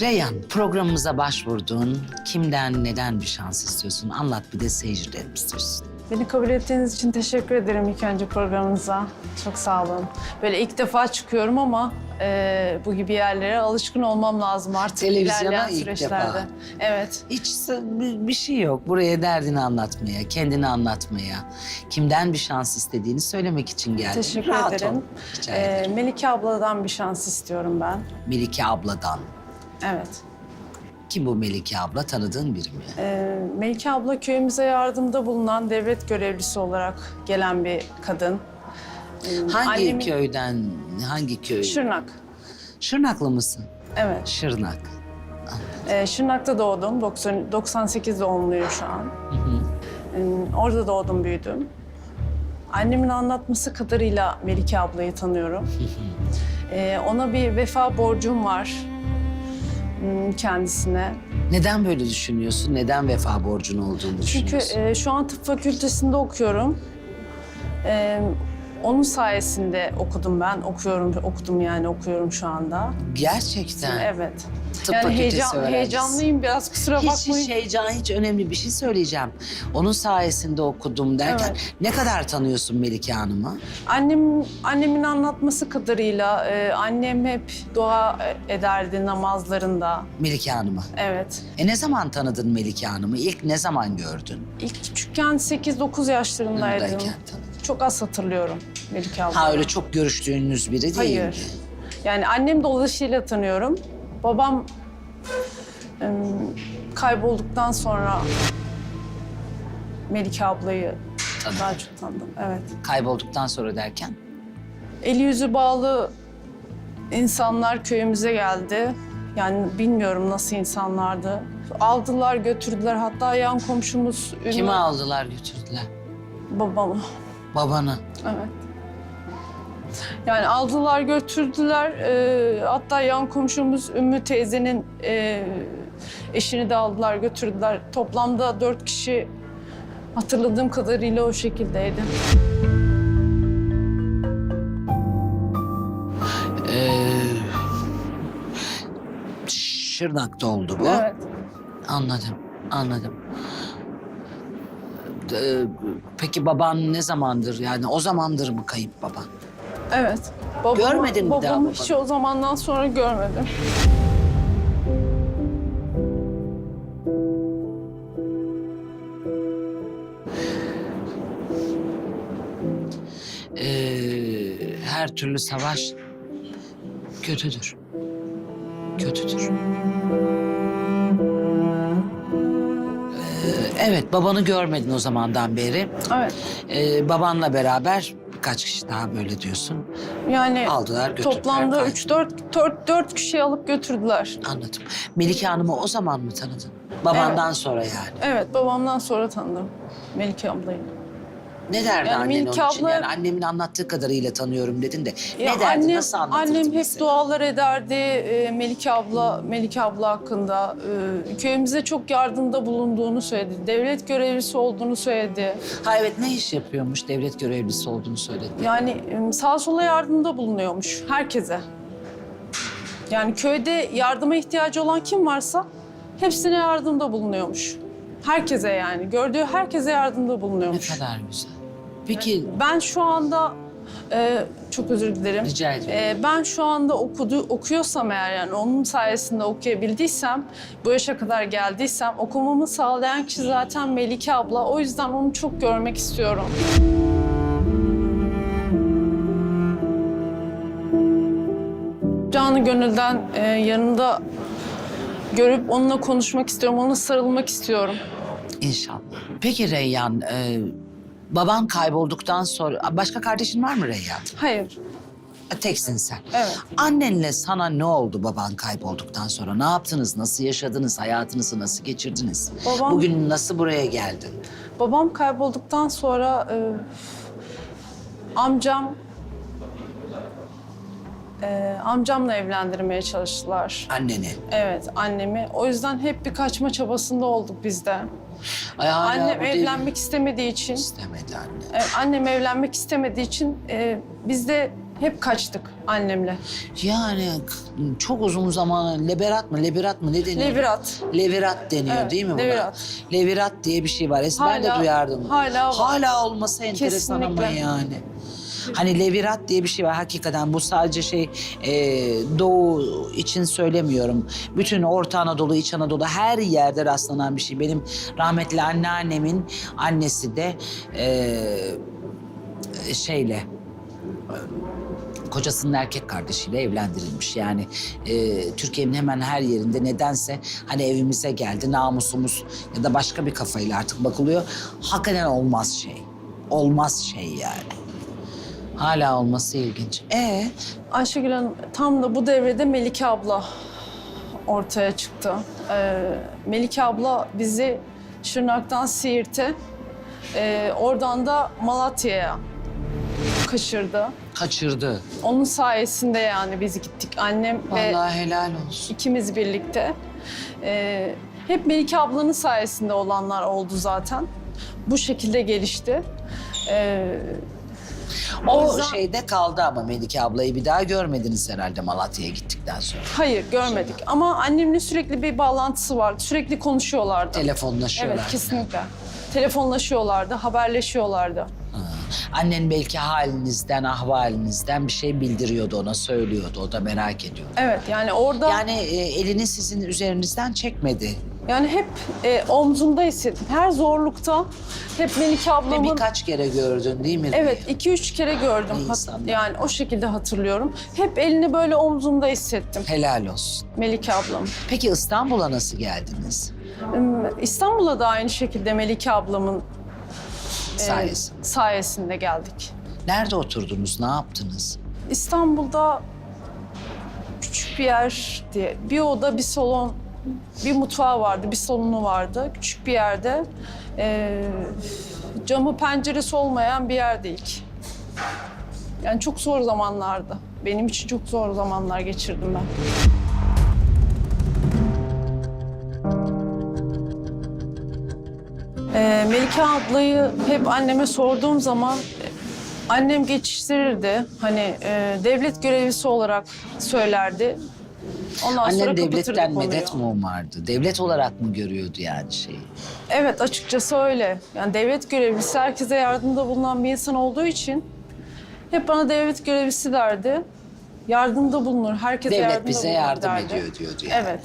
Reyhan, programımıza başvurdun. Kimden, neden bir şans istiyorsun? Anlat bir de seyircilerimiz duysun. Beni kabul ettiğiniz için teşekkür ederim ilk önce programınıza. Çok sağ olun. Böyle ilk defa çıkıyorum ama e, bu gibi yerlere alışkın olmam lazım artık Televizyona ilerleyen ilk süreçlerde. defa. Evet. Hiç bir şey yok. Buraya derdini anlatmaya, kendini anlatmaya, kimden bir şans istediğini söylemek için geldin. Teşekkür Rahat ederim. ol. Rica E, ederim. Melike abladan bir şans istiyorum ben. Melike abladan. Evet. Kim bu Melike abla? Tanıdığın biri mi? E, Melike abla köyümüze yardımda bulunan devlet görevlisi olarak gelen bir kadın. E, Hangi annemin- köyden, hangi köy? Şırnak. Şırnaklı mısın? Evet. Şırnak. Ee, Şırnak'ta doğdum. 90, 98 doğumluyum şu an. Ee, orada doğdum, büyüdüm. Annemin anlatması kadarıyla Melike ablayı tanıyorum. Ee, ona bir vefa borcum var kendisine. Neden böyle düşünüyorsun? Neden vefa borcun olduğunu Çünkü düşünüyorsun? e, şu an tıp fakültesinde okuyorum. Ee, onun sayesinde okudum ben. Okuyorum, okudum yani okuyorum şu anda. Gerçekten. Evet. Tıp yani fakültesi heyecan, öğrencisi. heyecanlıyım biraz kusura Hiç, bakmayın. hiç heyecan, hiç önemli bir şey söyleyeceğim. Onun sayesinde okudum derken Evet. ne kadar tanıyorsun Melike Hanım'ı? Annem annemin anlatması kadarıyla e, annem hep dua ederdi namazlarında. Melike Hanım'ı. Evet. E ne zaman tanıdın Melike Hanım'ı? İlk ne zaman gördün? İlk küçükken 8-9 yaşlarındaydım. Tanıdın. Çok az hatırlıyorum Melike abla. Ha öyle çok görüştüğünüz biri değil Hayır. Yani annem dolayısıyla tanıyorum. Babam em, kaybolduktan sonra Melike ablayı daha çok tanıdım. Evet. Kaybolduktan sonra derken? Eli yüzü bağlı insanlar köyümüze geldi. Yani bilmiyorum nasıl insanlardı. Aldılar götürdüler. Hatta yan komşumuz Ünlü Kimi aldılar götürdüler? babamı. Babanı. Evet. Yani aldılar götürdüler. Ee, hatta yan komşumuz Ümmü teyzenin e, eşini de aldılar götürdüler. Toplamda dört kişi hatırladığım kadarıyla o şekildeydi. Ee, Şırnak'ta oldu bu. Evet. Anladım, anladım. Ee, peki baban ne zamandır yani o zamandır mı kayıp baban? Evet. Babamı, Görmedin mi daha babanı? hiç o zamandan sonra görmedim. Ee, her türlü savaş kötüdür. Kötüdür. Evet, babanı görmedin o zamandan beri. Evet. Ee, babanla beraber birkaç kişi daha böyle diyorsun. Yani Aldılar, götürdüler. toplamda kay- 3-4 4, 4 kişi alıp götürdüler. Anladım. Melike Hanım'ı o zaman mı tanıdın? Babandan sonra yani. Evet babamdan sonra tanıdım Melike ablayı. Ne derdi Yani annen Melike onun için? abla- Yani annemin anlattığı kadarıyla tanıyorum dedin de. Ya ne derdi, annem, nasıl anlatırdı Annem hep dualar ederdi e, Melike abla, Melike abla hakkında. E, köyümüze çok yardımda bulunduğunu söyledi. Devlet görevlisi olduğunu söyledi. Ha evet ne iş yapıyormuş? Devlet görevlisi olduğunu söyledi. Yani e, sağa sola yardımda bulunuyormuş herkese. Yani köyde yardıma ihtiyacı olan kim varsa hepsine yardımda bulunuyormuş. Herkese yani. Gördüğü herkese yardımda Ne bulunuyormuş. kadar güzel. Peki Ben şu anda e, çok özür dilerim. rica ediyorum. E, ben şu anda okudu, okuyorsam eğer yani onun sayesinde okuyabildiysem, bu yaşa kadar geldiysem okumamı sağlayan kişi zaten Melike abla. O yüzden onu çok görmek istiyorum. Canı gönülden e, yanında görüp onunla konuşmak istiyorum, ona sarılmak istiyorum. İnşallah. Peki Reyyan, e, baban kaybolduktan sonra... Başka kardeşin var mı Reyyan? Hayır, Teksin sen. evet. Annenle sana ne oldu baban kaybolduktan sonra? Ne yaptınız? Nasıl yaşadınız? Hayatınızı nasıl geçirdiniz? Babam- Bugün nasıl buraya geldin? Babam kaybolduktan sonra e, amcam e, amcamla evlendirmeye çalıştılar. Anneni. Evet annemi. O yüzden hep bir kaçma çabasında olduk biz de. Ay, hala Annem bu değil. evlenmek istemediği için, istemedi anne. e, annem evlenmek istemediği için e, biz de hep kaçtık annemle. Yani k- çok uzun zaman leberat mı leberat mı ne deniyor? Levirat. Levirat deniyor Evet, değil mi buna? levirat. Levirat diye bir şey var. Eskiden de Hala- duyardım. hala var. Hala olması enteresan ama Kesinlikle. yani. Hani levirat diye bir şey var hakikaten bu sadece şey e, doğu için söylemiyorum. Bütün Orta Anadolu, İç Anadolu her yerde rastlanan bir şey. Benim rahmetli anneannemin annesi de e, şeyle kocasının erkek kardeşiyle evlendirilmiş. Yani e, Türkiye'nin hemen her yerinde nedense hani evimize geldi namusumuz ya da başka bir kafayla artık bakılıyor. Hakikaten olmaz şey. Olmaz şey yani. Hala olması ilginç. E Ayşegül Hanım tam da bu devrede Melike abla ortaya çıktı. Ee, Melike abla bizi Şırnak'tan Siirt'e, e, oradan da Malatya'ya kaçırdı. kaçırdı. Onun sayesinde yani biz gittik. Annem ve Vallahi helal olsun. ikimiz birlikte. Ee, hep Melike ablanın sayesinde olanlar oldu zaten. Bu şekilde gelişti. Ee, O yüzden- şeyde kaldı ama Melike ablayı bir daha görmediniz herhalde Malatya'ya gittikten sonra. Hayır görmedik ama annemle sürekli bir bağlantısı vardı. Sürekli konuşuyorlardı. Telefonlaşıyorlar. Evet kesinlikle. Telefonlaşıyorlardı, haberleşiyorlardı. Ha. Annen belki halinizden, ahvalinizden bir şey bildiriyordu ona, söylüyordu. O da merak ediyordu. Evet yani orada Yani e, elini sizin üzerinizden çekmedi. yani hep e, omzumda hissettim. Her zorlukta hep Melike Ve ablamın birkaç kere gördün değil mi? Evet, iki üç kere gördüm. İyi Hat- insanlar. yani o şekilde hatırlıyorum. Hep elini böyle omzumda hissettim Helal olsun. Melike ablam. Peki İstanbul'a nasıl geldiniz? İstanbul'a da aynı şekilde Melike ablamın Sayesinde. sayesinde geldik. Nerede oturdunuz, ne yaptınız? İstanbul'da küçük bir yer diye bir oda, bir salon, bir mutfağı vardı, bir salonu vardı. Küçük bir yerde e, camı penceresi olmayan bir yerdeydik. Yani çok zor zamanlardı. Benim için çok zor zamanlar geçirdim ben. Ee, Melike ablayı hep anneme sorduğum zaman annem geçiştirirdi. Hani e, devlet görevlisi olarak söylerdi. Ondan sonra Annen kapatırdı devletten konuyu. medet mi umardı? Devlet olarak mı görüyordu yani şeyi? Evet açıkçası öyle. Yani devlet görevlisi herkese yardımda bulunan bir insan olduğu için hep bana devlet görevlisi derdi. Yardımda bulunur, herkese Devlet yardımda bize bulunur yardım derdi. ediyor diyordu yani. Evet.